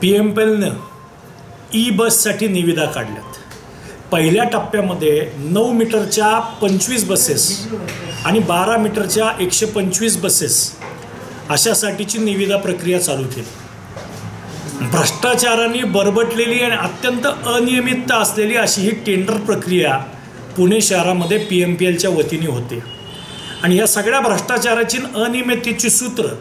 P M पेलनं e बससाठी निविदा काढल्यात. पहिल्या टप्प्यामध्ये नऊ मीटरच्या पंचवीस बसेस आणि बारा मीटरच्या एकशे पंचवीस बसेस अशासाठीची निविदा प्रक्रिया चालू केली. भ्रष्टाचाराने बरबटलेली आणि अत्यंत अनियमितता असलेली अशी ही टेंडर प्रक्रिया पुणे शहरामध्ये पी एम पी एलच्या वतीने होते. आणि या सगळ्या भ्रष्टाचाराची अनियमिततेची सूत्र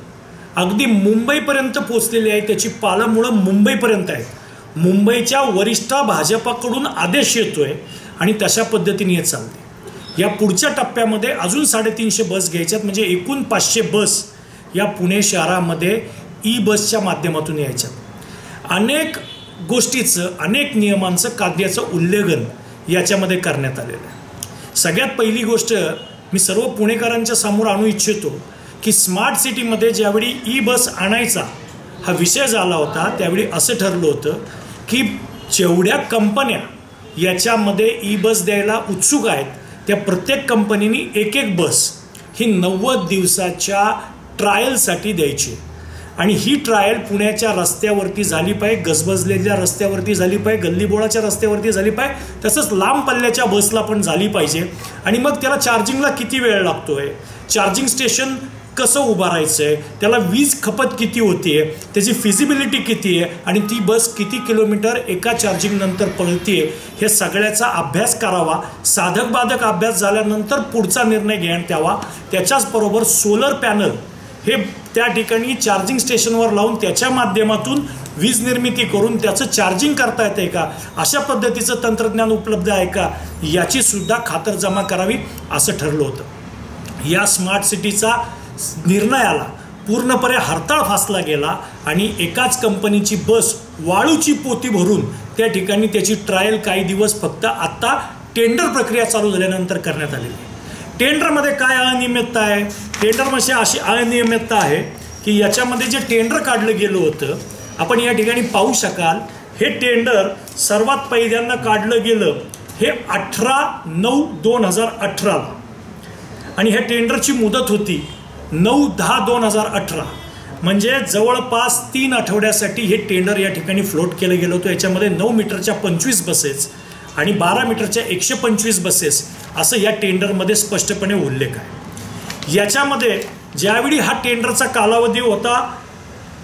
अगदी मुंबईपर्यंत पोचलेली आहे. त्याची पालमुळं मुंबईपर्यंत आहेत मुंबईच्या वरिष्ठ भाजपाकडून आदेश येतोय आणि तशा पद्धतीने हे चालते या पुढच्या टप्प्यामध्ये अजून साडेतीनशे बस घ्यायच्यात म्हणजे एकूण पाचशे बस या पुणे शहरामध्ये ई बसच्या माध्यमातून यायच्यात. अनेक गोष्टीचं अनेक नियमांचं कायद्याचं उल्लंघन याच्यामध्ये करण्यात आलेलं आहे. सगळ्यात पहिली गोष्ट मी सर्व पुणेकरांच्या समोर आणू इच्छितो की स्मार्ट सिटीमध्ये ज्यावेळी ई बस आणायचा हा विषय झाला होता त्यावेळी असं ठरलं होतं की जेवढ्या कंपन्या याच्यामध्ये ई बस द्यायला उत्सुक आहेत त्या प्रत्येक कंपनीनी एक एक बस ही नव्वद दिवसाच्या ट्रायलसाठी द्यायची. आणि ही ट्रायल पुण्याच्या रस्त्यावरती झाली पाहिजे गजबजलेल्या रस्त्यावरती झाली पाहिजे गल्लीबोळाच्या रस्त्यावरती झाली पाहिजे तसंच लांब पल्ल्याच्या बसला पण झाली पाहिजे. आणि मग त्याला चार्जिंगला किती वेळ लागतो आहे चार्जिंग स्टेशन कसं उभारायचं आहे त्याला वीज खपत किती होती आहे त्याची फिजिबिलिटी किती आहे आणि ती बस किती किलोमीटर एका चार्जिंगनंतर पळते हे सगळ्याचा अभ्यास करावा. साधक बाधक अभ्यास झाल्यानंतर पुढचा निर्णय घेण्यात यावा त्याच्याचबरोबर सोलर पॅनल हे त्या ठिकाणी चार्जिंग स्टेशनवर लावून त्याच्या माध्यमातून वीज निर्मिती करून त्याचं चार्जिंग करता येते का? अशा पद्धतीचं तंत्रज्ञान उपलब्ध आहे का? याची सुद्धा खातरजमा करावी असं ठरलं होतं. या स्मार्ट सिटीचा निर्णयाला पूर्णपणे हरताळ फासला गेला आणि एकाच कंपनीची बस वाळूची पोती भरून त्या ठिकाणी त्याची ट्रायल काही दिवस फक्त आत्ता टेंडर प्रक्रिया चालू झाल्यानंतर करण्यात आलेली आहे. टेंडरमध्ये काय अनियमितता आहे? टेंडरमध्ये म्हणजे अशी अनियमितता आहे की याच्यामध्ये जे टेंडर काढलं गेलं होतं आपण या ठिकाणी पाहू शकाल हे टेंडर सर्वात पहिल्यांदा काढलं गेलं हे अठरा नऊ दोन हजार अठराला. आणि ह्या टेंडरची मुदत होती नऊ दहा दोन हजार अठरा. म्हणजे जवळपास तीन आठवड्यासाठी हे टेंडर या ठिकाणी फ्लोट केलं गेलं होतं. याच्यामध्ये नऊ मीटरच्या पंचवीस बसेस आणि बारा मीटरच्या एकशे पंचवीस बसेस असं या टेंडरमध्ये स्पष्टपणे उल्लेख आहे. याच्यामध्ये ज्यावेळी हा टेंडरचा कालावधी होता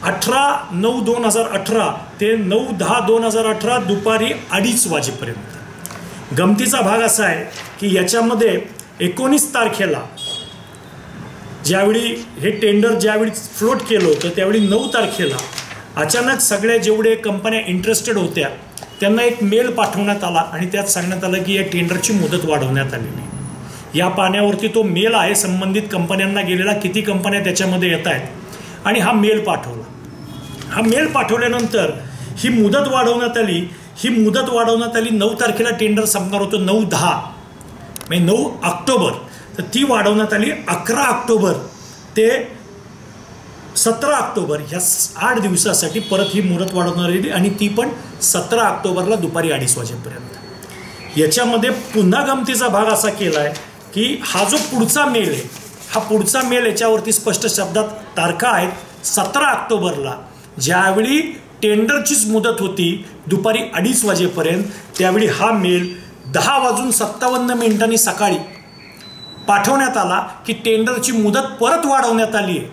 अठरा नऊ दोन हजार अठरा ते नऊ दहा दोन हजार अठरा दुपारी अडीच वाजेपर्यंत. गमतीचा भाग असा आहे की याच्यामध्ये एकोणीस तारखेला ज्यावेळी हे टेंडर ज्यावेळी फ्लोट केलं होतं त्यावेळी नऊ तारखेला अचानक सगळ्या जेवढे कंपन्या इंटरेस्टेड होत्या त्यांना एक मेल पाठवण्यात आला आणि त्यात सांगण्यात आलं की या टेंडरची मुदत वाढवण्यात आलेली या पाण्यावरती तो मेल आहे संबंधित कंपन्यांना गेलेला किती कंपन्या त्याच्यामध्ये येत आहेत आणि हा मेल पाठवला. हा मेल पाठवल्यानंतर ही मुदत वाढवण्यात आली ही मुदत वाढवण्यात आली नऊ तारखेला टेंडर संपणार होतं नऊ दहा म्हणजे नऊ ऑक्टोबर. तर ती वाढवण्यात आली अकरा ऑक्टोबर ते सतरा ऑक्टोबर. ह्या आठ दिवसासाठी परत ही मुदत वाढवणार आली आणि ती पण सतरा ऑक्टोबरला दुपारी अडीच वाजेपर्यंत. याच्यामध्ये पुन्हा गमतीचा भाग असा केला आहे की हा जो पुढचा मेल आहे हा पुढचा मेल याच्यावरती स्पष्ट शब्दात तारखा आहेत. सतरा ऑक्टोबरला ज्यावेळी टेंडरचीच मुदत होती दुपारी अडीच वाजेपर्यंत त्यावेळी हा मेल दहा वाजून सत्तावन्न मिनिटांनी सकाळी पाठवण्यात आला की टेंडरची मुदत परत वाढवण्यात आली आहे.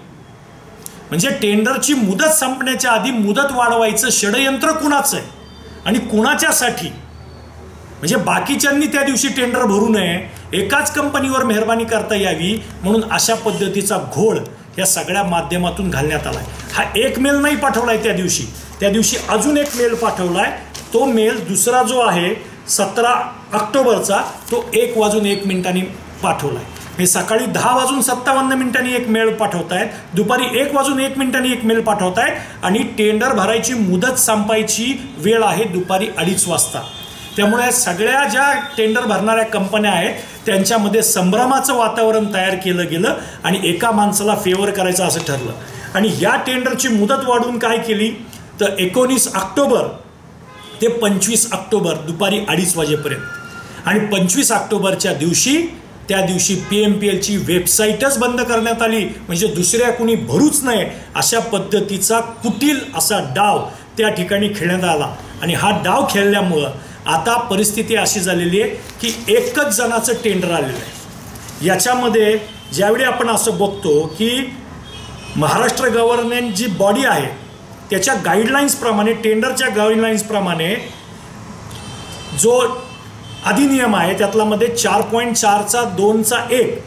म्हणजे टेंडरची मुदत संपण्याच्या आधी मुदत वाढवायचं षडयंत्र कुणाचं आहे? आणि कुणाच्यासाठी? म्हणजे बाकीच्यांनी त्या दिवशी टेंडर भरू नये एकाच कंपनीवर मेहरबानी करता यावी म्हणून अशा पद्धतीचा घोळ या सगळ्या माध्यमातून घालण्यात आला आहे हा एक मेल नाही पाठवला आहे त्या दिवशी. त्या दिवशी अजून एक मेल पाठवला आहे तो मेल दुसरा जो आहे सतरा ऑक्टोबरचा तो एक वाजून एक मिनिटांनी पाठवलाय. हे सकाळी दहा वाजून सत्तावन्न मिनिटांनी एक मेल पाठवतायत. दुपारी एक वाजून एक मिनिटांनी एक मेल पाठवतायत. आणि टेंडर भरायची मुदत संपायची वेळ आहे दुपारी अडीच वाजता. त्यामुळे सगळ्या ज्या टेंडर भरणाऱ्या कंपन्या आहेत त्यांच्यामध्ये संभ्रमाचं वातावरण तयार केलं गेलं आणि एका माणसाला फेवर करायचं असं ठरलं. आणि या टेंडरची मुदत वाढवून काय केली? तर एकोणीस ऑक्टोबर ते पंचवीस ऑक्टोबर दुपारी अडीच वाजेपर्यंत. आणि पंचवीस ऑक्टोबरच्या दिवशी त्या दिवशी पी एम पी एलची वेबसाईटच बंद करण्यात आली. म्हणजे दुसऱ्या कुणी भरूच नये अशा पद्धतीचा कुटील असा डाव त्या ठिकाणी खेळण्यात आला. आणि हा डाव खेळल्यामुळं आता परिस्थिती अशी झालेली आहे की एकच जणाचं टेंडर आलेलं आहे. याच्यामध्ये ज्यावेळी आपण असं बघतो की महाराष्ट्र गव्हर्नमेंट जी बॉडी आहे त्याच्या गाईडलाईन्सप्रमाणे टेंडरच्या गाईडलाईन्सप्रमाणे जो अधिनियम आहे त्यातलामध्ये चार पॉईंट चारचा दोनचा एक.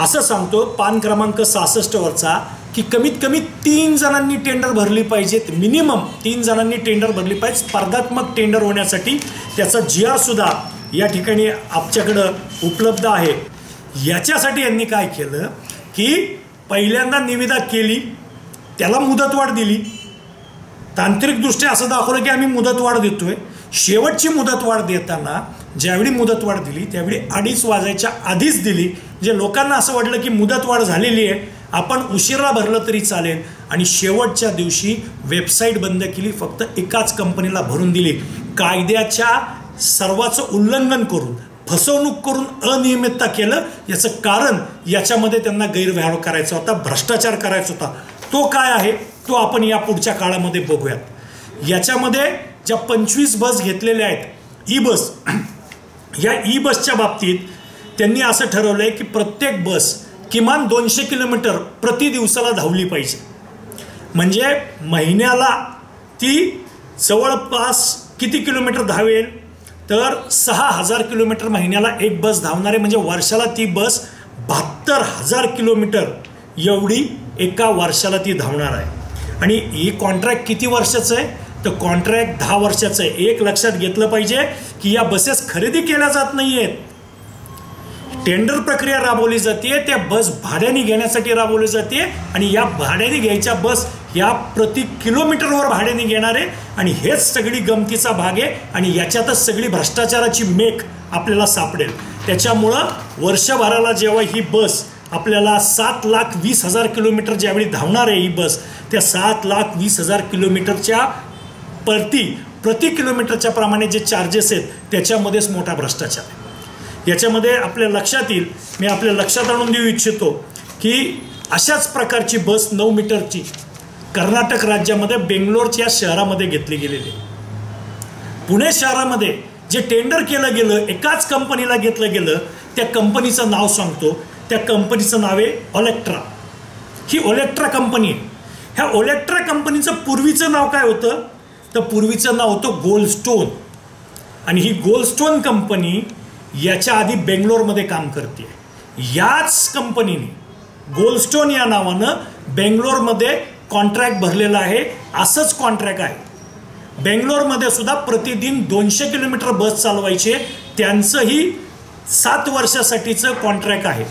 असं सांगतो पान क्रमांक सहासष्टवरचा की कमीत कमी तीन जणांनी टेंडर भरली पाहिजेत. मिनिमम तीन जणांनी टेंडर भरली पाहिजे स्पर्धात्मक टेंडर होण्यासाठी त्याचा जी आरसुद्धा या ठिकाणी आमच्याकडं उपलब्ध आहे. याच्यासाठी यांनी काय केलं की पहिल्यांदा निविदा केली त्याला मुदतवाढ दिली. तांत्रिकदृष्ट्या असं दाखवलं की आम्ही मुदतवाढ देतोय. शेवटची मुदतवाढ देताना ज्यावेळी मुदतवाढ दिली त्यावेळी अडीच वाजायच्या आधीच दिली. म्हणजे लोकांना असं वाटलं की मुदतवाढ झालेली आहे. आपण उशिरा भरलं तरी चालेल. आणि शेवटच्या दिवशी वेबसाईट बंद केली फक्त एकाच कंपनीला भरून दिली. कायद्याच्या सर्वाचं उल्लंघन करून फसवणूक करून अनियमितता केलं याचं कारण याच्यामध्ये त्यांना गैरव्यवहार करायचा होता भ्रष्टाचार करायचा होता. तो काय आहे? तो आपण या पुढच्या काळामध्ये बघूयात. याच्यामध्ये ज्या पंचवीस बस घेतलेल्या आहेत ई बस या ई बसच्या बाबतीत त्यांनी असं ठरवलं आहे की प्रत्येक बस किमान दोनशे किलोमीटर प्रति दिवसाला धावली पाहिजे. म्हणजे महिन्याला ती जवळपास किती किलोमीटर धावेल? तर सहा हजार किलोमीटर महिन्याला एक बस धावणारे म्हणजे वर्षाला ती बस बहात्तर हजार किलोमीटर एवढी एका वर्षाला ती धावणार आहे. आणि ही कॉन्ट्रॅक्ट किती वर्षाचं आहे? तर कॉन्ट्रॅक्ट दहा वर्षाचं आहे. एक लक्षात घेतलं पाहिजे की या बसेस खरेदी केल्या जात नाही आहेत टेंडर प्रक्रिया राबवली जाते त्या बस भाड्याने घेण्यासाठी राबवली जाते आणि या भाड्याने घ्यायच्या बस या प्रति किलोमीटरवर भाड्याने घेणार आहे आणि हेच सगळी गमतीचा भाग आहे आणि याच्यातच सगळी भ्रष्टाचाराची मेक आपल्याला सापडेल. त्याच्यामुळं वर्षभराला जेव्हा ही बस आपल्याला सात लाख वीस हजार किलोमीटर ज्यावेळी धावणार आहे ही बस त्या सात लाख वीस हजार किलोमीटरच्या प्रति प्रति किलोमीटरच्या प्रमाणे जे चार्जेस आहेत त्याच्यामध्येच मोठा भ्रष्टाचार आहे. याच्यामध्ये आपल्या लक्षात येईल मी आपल्या लक्षात आणून देऊ इच्छितो की अशाच प्रकारची बस नऊ मीटरची कर्नाटक राज्यामध्ये बेंगलोरच्या शहरामध्ये घेतली गेलेली पुणे शहरामध्ये जे टेंडर केलं गेलं एकाच कंपनीला घेतलं गेलं त्या कंपनीचं नाव सांगतो. त्या कंपनीचं नाव आहे ओलेक्ट्रा ही ओलेक्ट्रा कंपनी ह्या ओलेक्ट्रा कंपनीचं पूर्वीचं नाव काय होतं? तर पूर्वीचं नाव होतं गोल्डस्टोन आणि ही गोल्डस्टोन कंपनी याच्या आधी बेंगलोरमध्ये काम करते याच कंपनीने गोल्डस्टोन या नावानं बेंगलोरमध्ये कॉन्ट्रॅक्ट भरलेलं आहे. असंच कॉन्ट्रॅक्ट आहे. बेंगलोरमध्ये सुद्धा प्रतिदिन दोनशे किलोमीटर बस चालवायचे. त्यांचंही सात वर्षासाठीचं कॉन्ट्रॅक्ट आहे.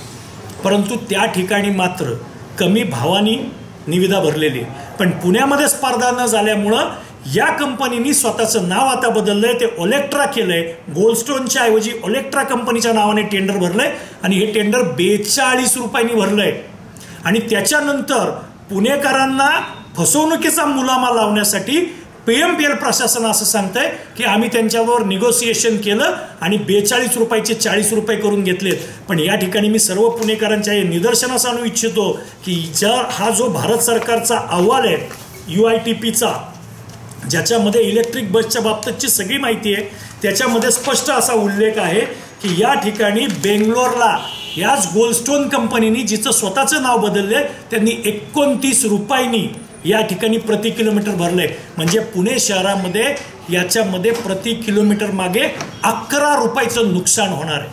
परंतु त्या ठिकाणी मात्र कमी भावानी निविदा भरलेली पण पुण्यामध्ये स्पर्धा न झाल्यामुळं या कंपनीनी स्वतःचं नाव आता बदललंय ते ओलेक्ट्रा केलंय. गोल्डस्टोनच्या ऐवजी ओलेक्ट्रा कंपनीच्या नावाने टेंडर भरलंय आणि हे टेंडर बेचाळीस रुपयांनी भरलंय. आणि त्याच्यानंतर पुणेकरांना फसवणुकीचा मुलामा लावण्यासाठी पी एम पी एल प्रशासन असं सांगतंय की आम्ही त्यांच्यावर निगोसिएशन केलं आणि बेचाळीस रुपयाचे चाळीस रुपये करून घेतलेत. पण या ठिकाणी मी सर्व पुणेकरांच्या हे निदर्शनास आणू इच्छितो की ज्या हा जो भारत सरकारचा अहवाल आहे यू आय टी पीचा ज्याच्यामध्ये इलेक्ट्रिक बसच्या बाबतीतची सगळी माहिती आहे त्याच्यामध्ये स्पष्ट असा उल्लेख आहे की या ठिकाणी बेंगलोरला याच गोल्डस्टोन कंपनीनी जिचं स्वतःचं नाव बदललं त्यांनी एकोणतीस रुपयांनी या ठिकाणी प्रति किलोमीटर भरले म्हणजे पुणे शहरामध्ये याच्यामध्ये प्रति किलोमीटर मागे अकरा रुपयाचं नुकसान होणार आहे.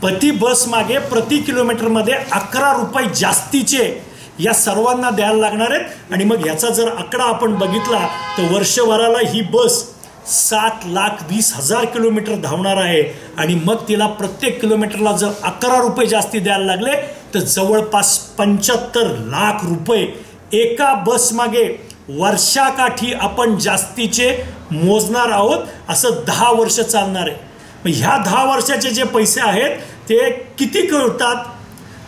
प्रति बस मागे प्रति किलोमीटरमध्ये अकरा रुपये जास्तीचे या सर्वांना द्यायला लागणार आहेत. आणि मग ह्याचा जर आकडा आपण बघितला तर वर्षभराला ही बस सात लाख वीस हजार किलोमीटर धावणार आहे. आणि मग तिला प्रत्येक किलोमीटरला जर अकरा रुपये जास्ती द्यायला लागले तर जवळपास पंच्याहत्तर लाख रुपये एका बसमागे वर्षाकाठी आपण जास्तीचे मोजणार आहोत. असं दहा वर्ष चालणार आहे. मग ह्या दहा वर्षाचे जे पैसे आहेत ते किती कळतात?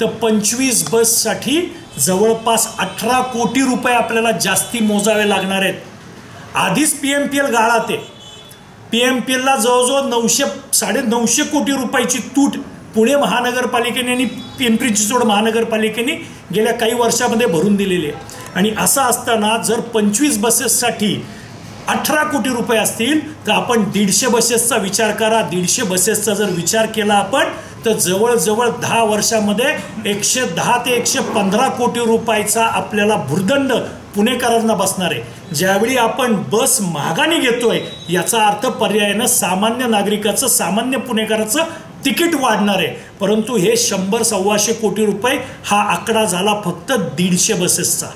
तर पंचवीस बससाठी जवळपास अठरा कोटी रुपये आपल्याला जास्ती मोजावे लागणार आहेत. आधीच पी एम पी एल गाळात आहे पी एम पी एलला जवळजवळ नऊशे साडे नऊशे कोटी रुपयाची तूट पुणे महानगरपालिकेने आणि पिंपरी चिंचवड महानगरपालिकेने गेल्या काही वर्षामध्ये भरून दिलेली आहे. आणि असं असताना जर पंचवीस बसेससाठी अठरा कोटी रुपये असतील तर आपण दीडशे बसेसचा विचार करा. दीडशे बसेसचा जर विचार केला आपण तर जवळजवळ दहा वर्षामध्ये एकशे दहा ते एकशे पंधरा कोटी रुपयाचा आपल्याला भुर्दंड पुणेकरांना बसणार आहे. ज्यावेळी आपण बस महागाने घेतोय याचा अर्थ पर्यायानं सामान्य नागरिकाचं सामान्य पुणेकराचं तिकीट वाढणार आहे. परंतु हे शंभर सव्वाशे कोटी रुपये हा आकडा झाला फक्त दीडशे बसेसचा.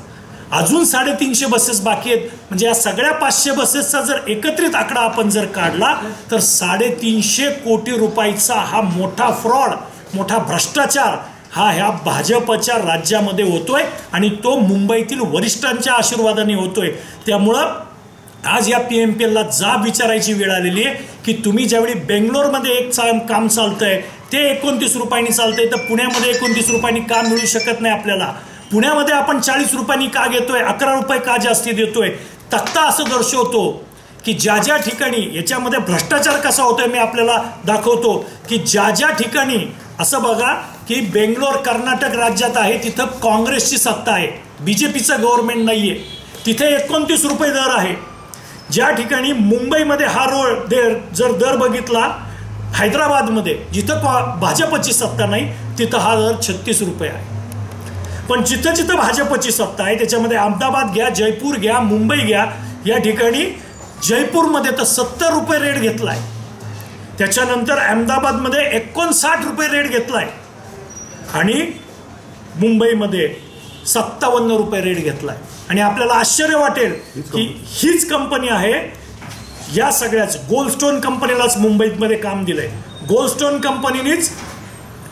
अजून साडेतीनशे बसेस बाकी आहेत. म्हणजे या सगळ्या पाचशे बसेसचा जर एकत्रित आकडा आपण जर काढला तर साडेतीनशे कोटी रुपयाचा हा मोठा फ्रॉड मोठा भ्रष्टाचार हा ह्या भाजपच्या राज्यामध्ये होतोय आणि तो मुंबईतील वरिष्ठांच्या आशीर्वादाने होतोय. त्यामुळं आज या पी एम पी एलला जाब विचारायची वेळ आलेली आहे की तुम्ही ज्यावेळी बेंगलोरमध्ये एक चा काम चालतंय ते एकोणतीस रुपयांनी चालतंय तर पुण्यामध्ये एकोणतीस रुपयांनी काम मिळू शकत नाही आपल्याला. पुण्यामध्ये आपण चाळीस रुपयांनी का घेतोय अकरा रुपये का जास्ती देतोय? तक्ता असं दर्शवतो की ज्या ज्या ठिकाणी याच्यामध्ये भ्रष्टाचार कसा होतोय मी आपल्याला दाखवतो की ज्या ज्या ठिकाणी असं बघा की बेंगलोर कर्नाटक राज्यात आहे तिथं काँग्रेसची सत्ता आहे बी जे पीचं गव्हर्नमेंट नाही आहे तिथे एकोणतीस रुपये दर आहे. ज्या ठिकाणी मुंबईमध्ये हा रोड दर जर दर बघितला हैदराबादमध्ये जिथं भाजपची सत्ता नाही तिथं हा दर छत्तीस रुपये आहे. पण जिथं जिथं भाजपची सत्ता आहे त्याच्यामध्ये अहमदाबाद घ्या जयपूर घ्या मुंबई घ्या या ठिकाणी जयपूरमध्ये तर सत्तर रुपये रेट घेतला आहे त्याच्यानंतर अहमदाबादमध्ये एकोणसाठ रुपये रेट घेतला आहे आणि मुंबईमध्ये सत्तावन्न रुपये रेट घेतला आहे आणि आपल्याला आश्चर्य वाटेल की हीच कंपनी आहे या सगळ्याच गोल्डस्टोन कंपनीलाच मुंबईमध्ये काम दिलंय. गोल्डस्टोन कंपनीनेच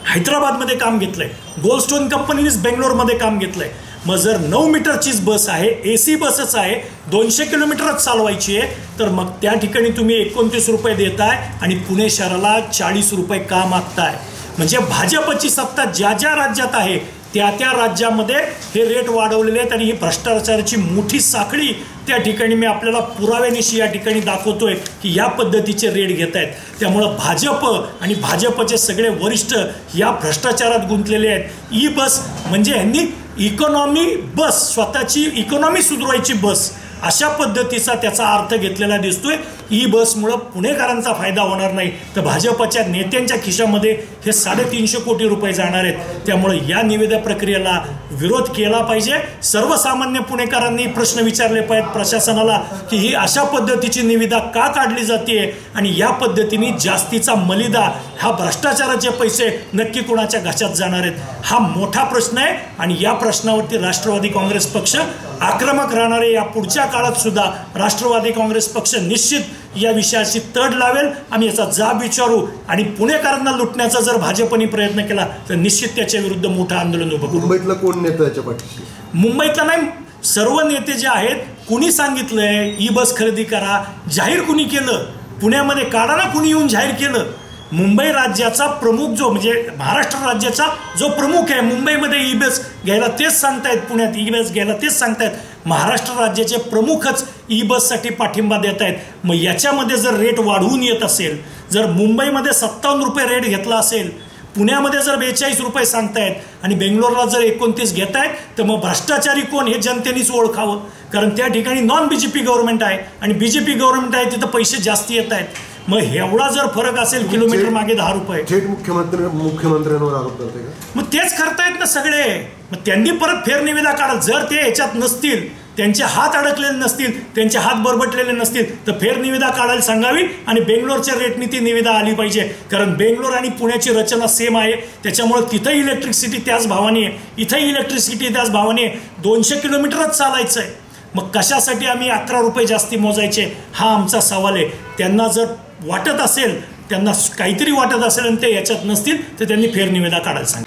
हैदराबादमध्ये काम घेतलंय. गोल्डस्टोन कंपनीनेच बेंगलोरमध्ये काम घेतलंय. मग जर नऊ मीटरचीच बस आहे ए सी बसच आहे दोनशे किलोमीटरच चालवायची आहे. तर मग त्या ठिकाणी तुम्ही एकोणतीस रुपये देताय आणि पुणे शहराला चाळीस रुपये का मागताय? म्हणजे भाजपची सत्ता ज्या ज्या राज्यात आहे त्या त्या राज्यामध्ये हे रेट वाढवलेले आहेत आणि ही भ्रष्टाचाराची मोठी साखळी त्या ठिकाणी मी आपल्याला पुराव्यानिशी या ठिकाणी दाखवतोय की या पद्धतीचे रेट घेत आहेत. त्यामुळं भाजप आणि भाजपचे सगळे वरिष्ठ या भ्रष्टाचारात गुंतलेले आहेत. ई बस म्हणजे ह्यांनी इकॉनॉमी बस स्वतःची इकॉनॉमी सुधरवायची बस. अशा पद्धतीचा त्याचा अर्थ घेतलेला दिसतोय. ई बसमुळं पुणेकरांचा फायदा होणार नाही. तर भाजपच्या नेत्यांच्या खिशामध्ये हे साडेतीनशे कोटी रुपये जाणार आहेत. त्यामुळे या निविदा प्रक्रियेला विरोध केला पाहिजे. सर्वसामान्य पुणेकरांनी प्रश्न विचारले पाहिजेत प्रशासनाला की ही अशा पद्धतीची निविदा का काढली जाते आणि या पद्धतीने जास्तीचा मलिदा हा भ्रष्टाचाराचे पैसे नक्की कुणाच्या घशात जाणार आहेत? हा मोठा प्रश्न आहे. आणि या प्रश्नावरती राष्ट्रवादी काँग्रेस पक्ष आक्रमक राहणारे या पुढच्या काळात सुद्धा राष्ट्रवादी काँग्रेस पक्ष निश्चित या विषयाची तड लावेल. आम्ही याचा जाब विचारू आणि पुणेकरांना लुटण्याचा जर भाजपने प्रयत्न केला तर निश्चित त्याच्या विरुद्ध मोठं आंदोलन उभं मुंबईतला कोण नेता याच्या पाठीशी? मुंबईतला नाही सर्व नेते जे आहेत कुणी सांगितलंय ई बस खरेदी करा जाहीर कुणी केलं पुण्यामध्ये काढा ना कुणी येऊन जाहीर केलं. मुंबई राज्याचा प्रमुख जो म्हणजे महाराष्ट्र राज्याचा जो प्रमुख आहे मुंबईमध्ये ई बस घ्यायला तेच सांगतायत पुण्यात ई बस घ्यायला तेच सांगतायत. महाराष्ट्र राज्याचे प्रमुखच ई बससाठी पाठिंबा देत आहेत मग याच्यामध्ये जर रेट वाढवून येत असेल जर मुंबईमध्ये सत्तावन्न रुपये रेट घेतला असेल पुण्यामध्ये जर बेचाळीस रुपये सांगतायत आणि बेंगलोरला जर एकोणतीस घेत आहेत तर मग भ्रष्टाचारी कोण हे जनतेनेच ओळखावं. कारण त्या ठिकाणी non B J P government आहे आणि बी जे पी गव्हर्नमेंट आहे तिथं पैसे जास्त येत आहेत मग एवढा जर फरक असेल किलोमीटर मागे दहा रुपये. थेट मुख्यमंत्री मुख्यमंत्र्यांवर आरोप करते का? मग तेच करतायत ना सगळे. मग त्यांनी परत फेरनिविदा काढा जर ते याच्यात नसतील त्यांचे हात अडकलेले नसतील त्यांचे हात बरबटलेले नसतील तर फेरनिविदा काढायला सांगावी आणि बेंगलोरच्या रेटनी ती निविदा आली पाहिजे. कारण बेंगलोर आणि पुण्याची रचना सेम आहे. त्याच्यामुळे तिथं इलेक्ट्रिसिटी त्याच भावाने आहे. इथंही इलेक्ट्रिसिटी त्याच भावाने आहे. दोनशे किलोमीटरच चालायचं आहे मग कशासाठी आम्ही अकरा रुपये जास्ती मोजायचे? हा आमचा सवाल आहे. त्यांना जर वाटत असेल त्यांना काहीतरी वाटत असेल आणि ते याच्यात नसतील तर त्यांनी फेरनिवेदा काढायला सांगितलं.